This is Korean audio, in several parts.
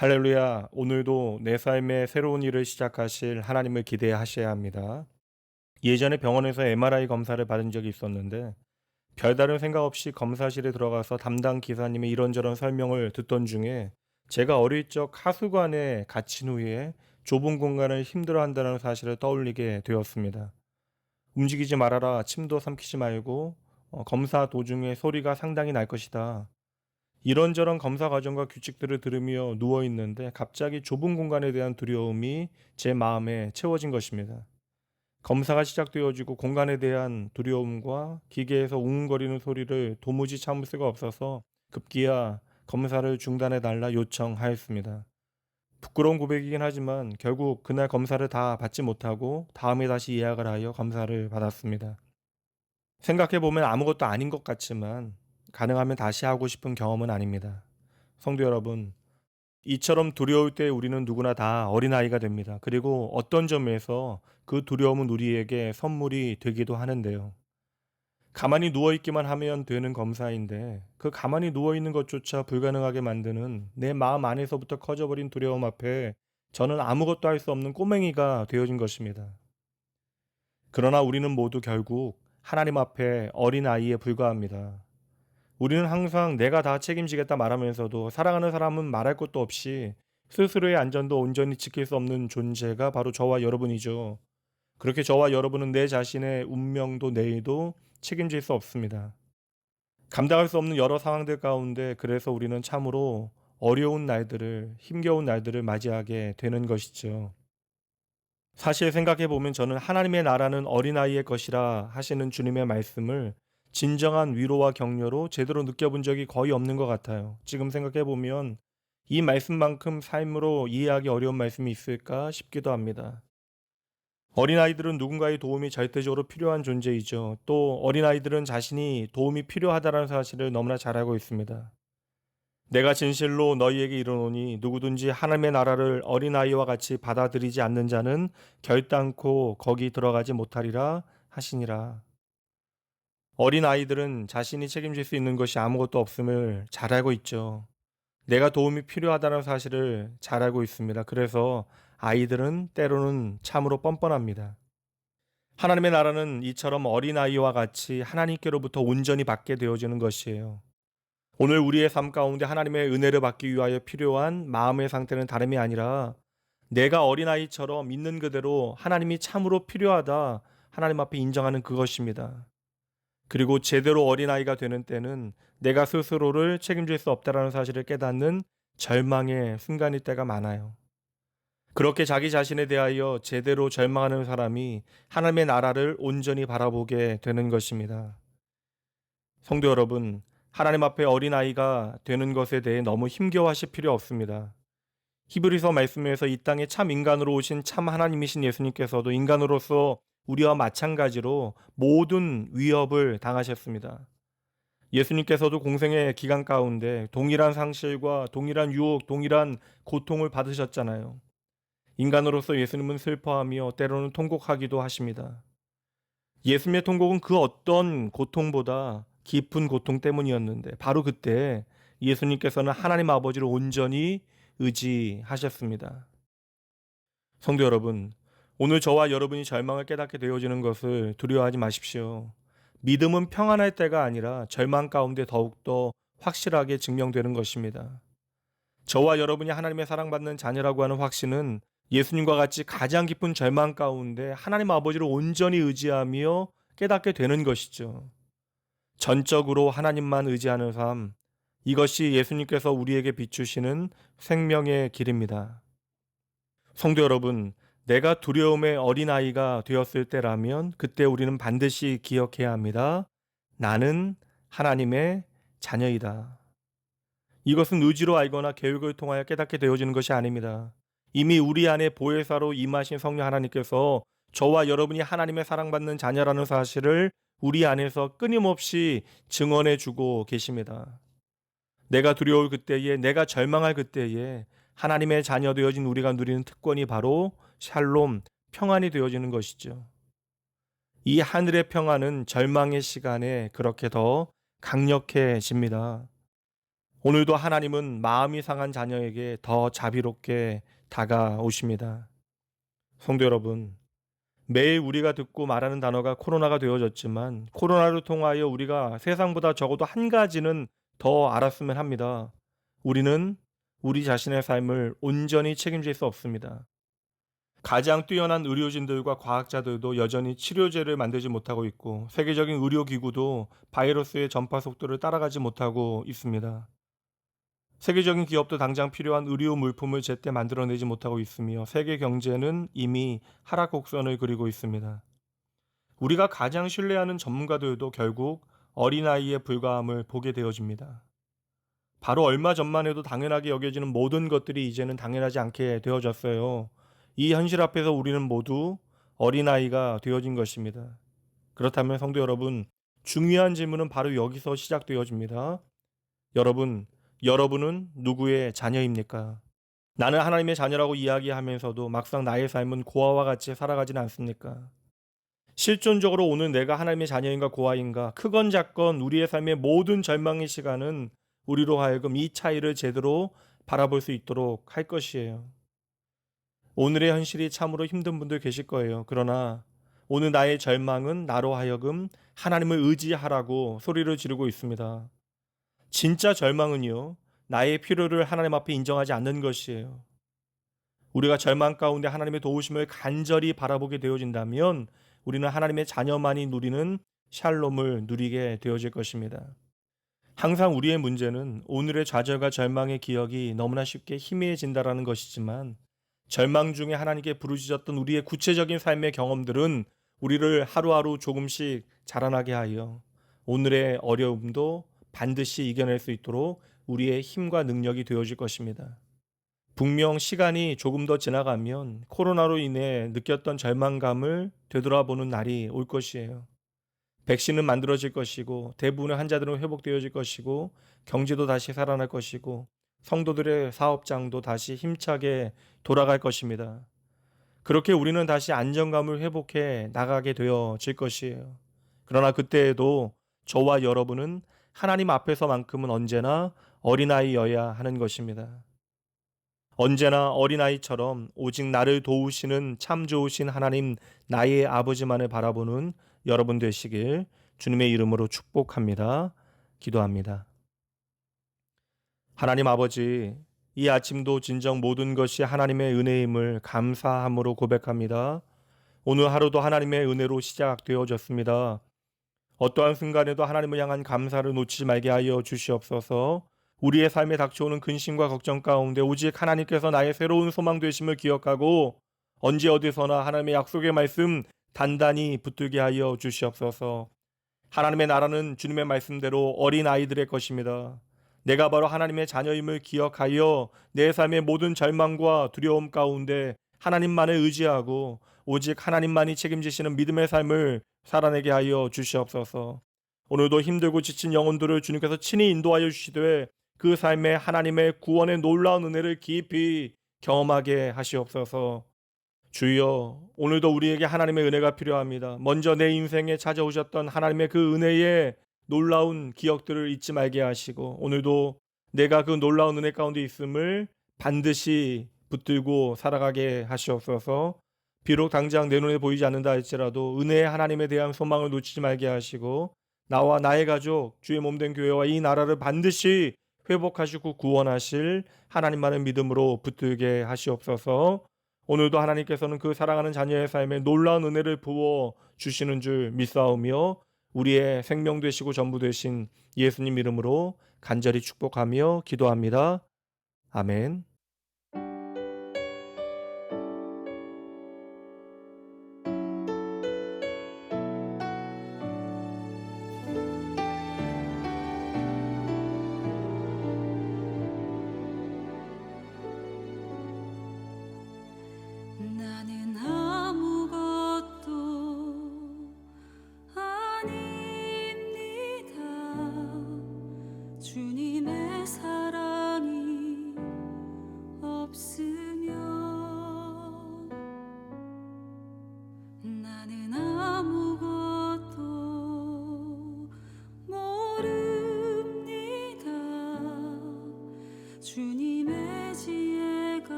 할렐루야. 오늘도 내 삶의 새로운 일을 시작하실 하나님을 기대하셔야 합니다. 예전에 병원에서 MRI 검사를 받은 적이 있었는데 별다른 생각 없이 검사실에 들어가서 담당 기사님의 이런저런 설명을 듣던 중에 제가 어릴 적 하수관에 갇힌 후에 좁은 공간을 힘들어 한다는 사실을 떠올리게 되었습니다. 움직이지 말아라. 침도 삼키지 말고 어, 검사 도중에 소리가 상당히 날 것이다. 이런저런 검사 과정과 규칙들을 들으며 누워 있는데 갑자기 좁은 공간에 대한 두려움이 제 마음에 채워진 것입니다. 검사가 시작되어지고 공간에 대한 두려움과 기계에서 웅웅거리는 소리를 도무지 참을 수가 없어서 급기야 검사를 중단해 달라 요청하였습니다. 부끄러운 고백이긴 하지만 결국 그날 검사를 다 받지 못하고 다음에 다시 예약을 하여 검사를 받았습니다. 생각해 보면 아무것도 아닌 것 같지만 가능하면 다시 하고 싶은 경험은 아닙니다. 성도 여러분, 이처럼 두려울 때 우리는 누구나 다 어린아이가 됩니다. 그리고 어떤 점에서 그 두려움은 우리에게 선물이 되기도 하는데요. 가만히 누워있기만 하면 되는 검사인데 그 가만히 누워있는 것조차 불가능하게 만드는 내 마음 안에서부터 커져버린 두려움 앞에 저는 아무것도 할 수 없는 꼬맹이가 되어진 것입니다. 그러나 우리는 모두 결국 하나님 앞에 어린아이에 불과합니다. 우리는 항상 내가 다 책임지겠다 말하면서도 사랑하는 사람은 말할 것도 없이 스스로의 안전도 온전히 지킬 수 없는 존재가 바로 저와 여러분이죠. 그렇게 저와 여러분은 내 자신의 운명도 내일도 책임질 수 없습니다. 감당할 수 없는 여러 상황들 가운데 그래서 우리는 참으로 어려운 날들을, 힘겨운 날들을 맞이하게 되는 것이죠. 사실 생각해 보면 저는 하나님의 나라는 어린아이의 것이라 하시는 주님의 말씀을 진정한 위로와 격려로 제대로 느껴본 적이 거의 없는 것 같아요. 지금 생각해 보면 이 말씀만큼 삶으로 이해하기 어려운 말씀이 있을까 싶기도 합니다. 어린아이들은 누군가의 도움이 절대적으로 필요한 존재이죠. 또 어린아이들은 자신이 도움이 필요하다는 사실을 너무나 잘 알고 있습니다. 내가 진실로 너희에게 이르노니 누구든지 하나님의 나라를 어린아이와 같이 받아들이지 않는 자는 결단코 거기 들어가지 못하리라 하시니라. 어린 아이들은 자신이 책임질 수 있는 것이 아무것도 없음을 잘 알고 있죠. 내가 도움이 필요하다는 사실을 잘 알고 있습니다. 그래서 아이들은 때로는 참으로 뻔뻔합니다. 하나님의 나라는 이처럼 어린아이와 같이 하나님께로부터 온전히 받게 되어지는 것이에요. 오늘 우리의 삶 가운데 하나님의 은혜를 받기 위하여 필요한 마음의 상태는 다름이 아니라 내가 어린아이처럼 있는 그대로 하나님이 참으로 필요하다 하나님 앞에 인정하는 그것입니다. 그리고 제대로 어린아이가 되는 때는 내가 스스로를 책임질 수 없다라는 사실을 깨닫는 절망의 순간일 때가 많아요. 그렇게 자기 자신에 대하여 제대로 절망하는 사람이 하나님의 나라를 온전히 바라보게 되는 것입니다. 성도 여러분, 하나님 앞에 어린아이가 되는 것에 대해 너무 힘겨워하실 필요 없습니다. 히브리서 말씀에서 이 땅에 참 인간으로 오신 참 하나님이신 예수님께서도 인간으로서 우리와 마찬가지로 모든 위협을 당하셨습니다. 예수님께서도 공생의 기간 가운데 동일한 상실과 동일한 유혹, 동일한 고통을 받으셨잖아요. 인간으로서 예수님은 슬퍼하며 때로는 통곡하기도 하십니다. 예수님의 통곡은 그 어떤 고통보다 깊은 고통 때문이었는데 바로 그때 예수님께서는 하나님 아버지를 온전히 의지하셨습니다. 성도 여러분, 오늘 저와 여러분이 절망을 깨닫게 되어지는 것을 두려워하지 마십시오. 믿음은 평안할 때가 아니라 절망 가운데 더욱더 확실하게 증명되는 것입니다. 저와 여러분이 하나님의 사랑받는 자녀라고 하는 확신은 예수님과 같이 가장 깊은 절망 가운데 하나님 아버지를 온전히 의지하며 깨닫게 되는 것이죠. 전적으로 하나님만 의지하는 삶, 이것이 예수님께서 우리에게 비추시는 생명의 길입니다. 성도 여러분, 내가 두려움의 어린아이가 되었을 때라면 그때 우리는 반드시 기억해야 합니다. 나는 하나님의 자녀이다. 이것은 의지로 알거나 계획을 통하여 깨닫게 되어지는 것이 아닙니다. 이미 우리 안에 보혜사로 임하신 성령 하나님께서 저와 여러분이 하나님의 사랑받는 자녀라는 사실을 우리 안에서 끊임없이 증언해 주고 계십니다. 내가 두려울 그때에, 내가 절망할 그때에 하나님의 자녀 되어진 우리가 누리는 특권이 바로 샬롬, 평안이 되어지는 것이죠. 이 하늘의 평안은 절망의 시간에 그렇게 더 강력해집니다. 오늘도 하나님은 마음이 상한 자녀에게 더 자비롭게 다가오십니다. 성도 여러분, 매일 우리가 듣고 말하는 단어가 코로나가 되어졌지만 코로나를 통하여 우리가 세상보다 적어도 한 가지는 더 알았으면 합니다. 우리는 우리 자신의 삶을 온전히 책임질 수 없습니다. 가장 뛰어난 의료진들과 과학자들도 여전히 치료제를 만들지 못하고 있고 세계적인 의료기구도 바이러스의 전파 속도를 따라가지 못하고 있습니다. 세계적인 기업도 당장 필요한 의료 물품을 제때 만들어내지 못하고 있으며 세계 경제는 이미 하락 곡선을 그리고 있습니다. 우리가 가장 신뢰하는 전문가들도 결국 어린아이의 불과함을 보게 되어집니다. 바로 얼마 전만 해도 당연하게 여겨지는 모든 것들이 이제는 당연하지 않게 되어졌어요. 이 현실 앞에서 우리는 모두 어린아이가 되어진 것입니다. 그렇다면 성도 여러분, 중요한 질문은 바로 여기서 시작되어집니다. 여러분, 여러분은 누구의 자녀입니까? 나는 하나님의 자녀라고 이야기하면서도 막상 나의 삶은 고아와 같이 살아가지는 않습니까? 실존적으로 오늘 내가 하나님의 자녀인가 고아인가 크건 작건 우리의 삶의 모든 절망의 시간은 우리로 하여금 이 차이를 제대로 바라볼 수 있도록 할 것이에요. 오늘의 현실이 참으로 힘든 분들 계실 거예요. 그러나 오늘 나의 절망은 나로 하여금 하나님을 의지하라고 소리를 지르고 있습니다. 진짜 절망은요, 나의 필요를 하나님 앞에 인정하지 않는 것이에요. 우리가 절망 가운데 하나님의 도우심을 간절히 바라보게 되어진다면 우리는 하나님의 자녀만이 누리는 샬롬을 누리게 되어질 것입니다. 항상 우리의 문제는 오늘의 좌절과 절망의 기억이 너무나 쉽게 희미해진다라는 것이지만 절망 중에 하나님께 부르짖었던 우리의 구체적인 삶의 경험들은 우리를 하루하루 조금씩 자라나게 하여 오늘의 어려움도 반드시 이겨낼 수 있도록 우리의 힘과 능력이 되어질 것입니다. 분명 시간이 조금 더 지나가면 코로나로 인해 느꼈던 절망감을 되돌아보는 날이 올 것이에요. 백신은 만들어질 것이고 대부분의 환자들은 회복되어질 것이고 경제도 다시 살아날 것이고 성도들의 사업장도 다시 힘차게 돌아갈 것입니다. 그렇게 우리는 다시 안정감을 회복해 나가게 되어질 것이에요. 그러나 그때에도 저와 여러분은 하나님 앞에서만큼은 언제나 어린아이여야 하는 것입니다. 언제나 어린아이처럼 오직 나를 도우시는 참 좋으신 하나님 나의 아버지만을 바라보는 여러분 되시길 주님의 이름으로 축복합니다. 기도합니다. 하나님 아버지, 이 아침도 진정 모든 것이 하나님의 은혜임을 감사함으로 고백합니다. 오늘 하루도 하나님의 은혜로 시작되어졌습니다. 어떠한 순간에도 하나님을 향한 감사를 놓치지 말게 하여 주시옵소서. 우리의 삶에 닥쳐오는 근심과 걱정 가운데 오직 하나님께서 나의 새로운 소망 되심을 기억하고 언제 어디서나 하나님의 약속의 말씀 단단히 붙들게 하여 주시옵소서. 하나님의 나라는 주님의 말씀대로 어린 아이들의 것입니다. 내가 바로 하나님의 자녀임을 기억하여 내 삶의 모든 절망과 두려움 가운데 하나님만을 의지하고 오직 하나님만이 책임지시는 믿음의 삶을 살아내게 하여 주시옵소서. 오늘도 힘들고 지친 영혼들을 주님께서 친히 인도하여 주시되 그 삶에 하나님의 구원의 놀라운 은혜를 깊이 경험하게 하시옵소서. 주여, 오늘도 우리에게 하나님의 은혜가 필요합니다. 먼저 내 인생에 찾아오셨던 하나님의 그 은혜의 놀라운 기억들을 잊지 말게 하시고 오늘도 내가 그 놀라운 은혜 가운데 있음을 반드시 붙들고 살아가게 하시옵소서. 비록 당장 내 눈에 보이지 않는다 할지라도 은혜의 하나님에 대한 소망을 놓치지 말게 하시고 나와 나의 가족, 주의 몸된 교회와 이 나라를 반드시 회복하시고 구원하실 하나님만을 믿음으로 붙들게 하시옵소서. 오늘도 하나님께서는 그 사랑하는 자녀의 삶에 놀라운 은혜를 부어 주시는 줄 믿사오며 우리의 생명 되시고 전부 되신 예수님 이름으로 간절히 축복하며 기도합니다. 아멘.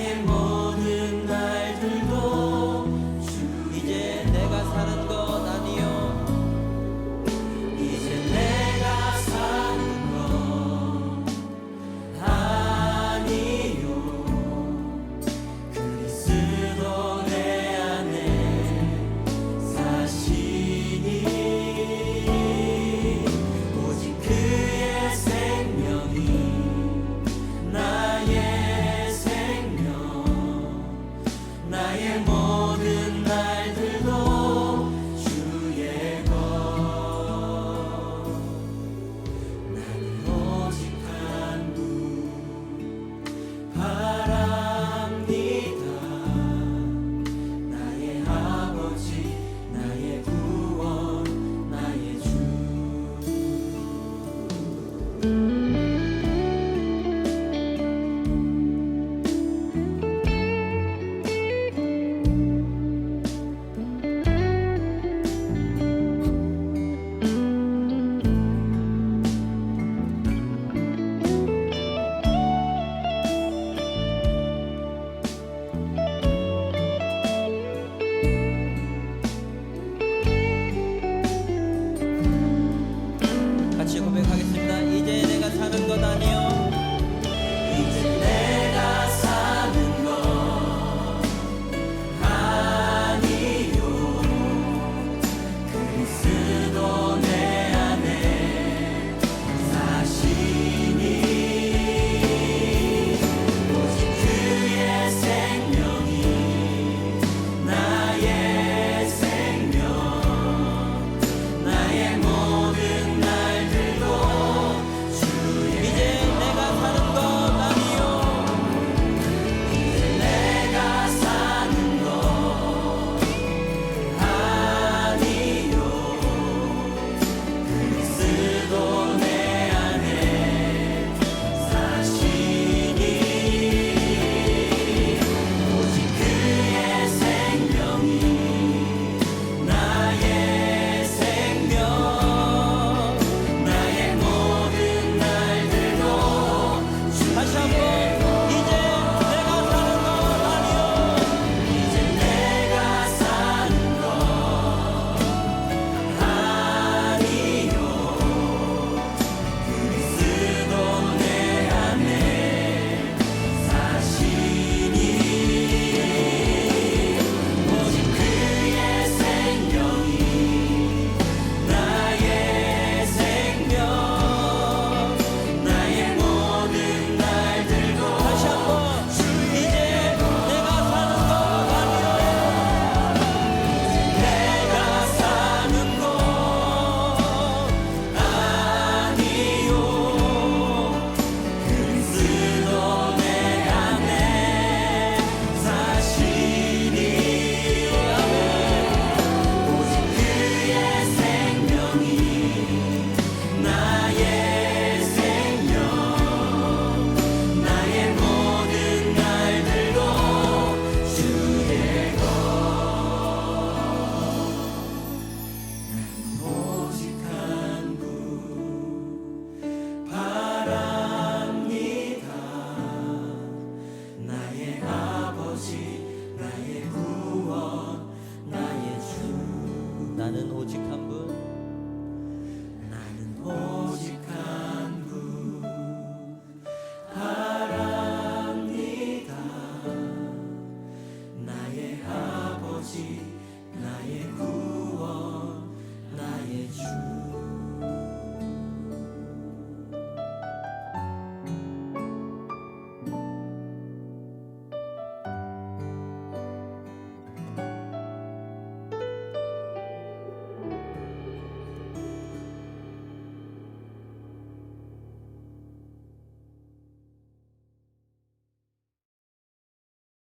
and more.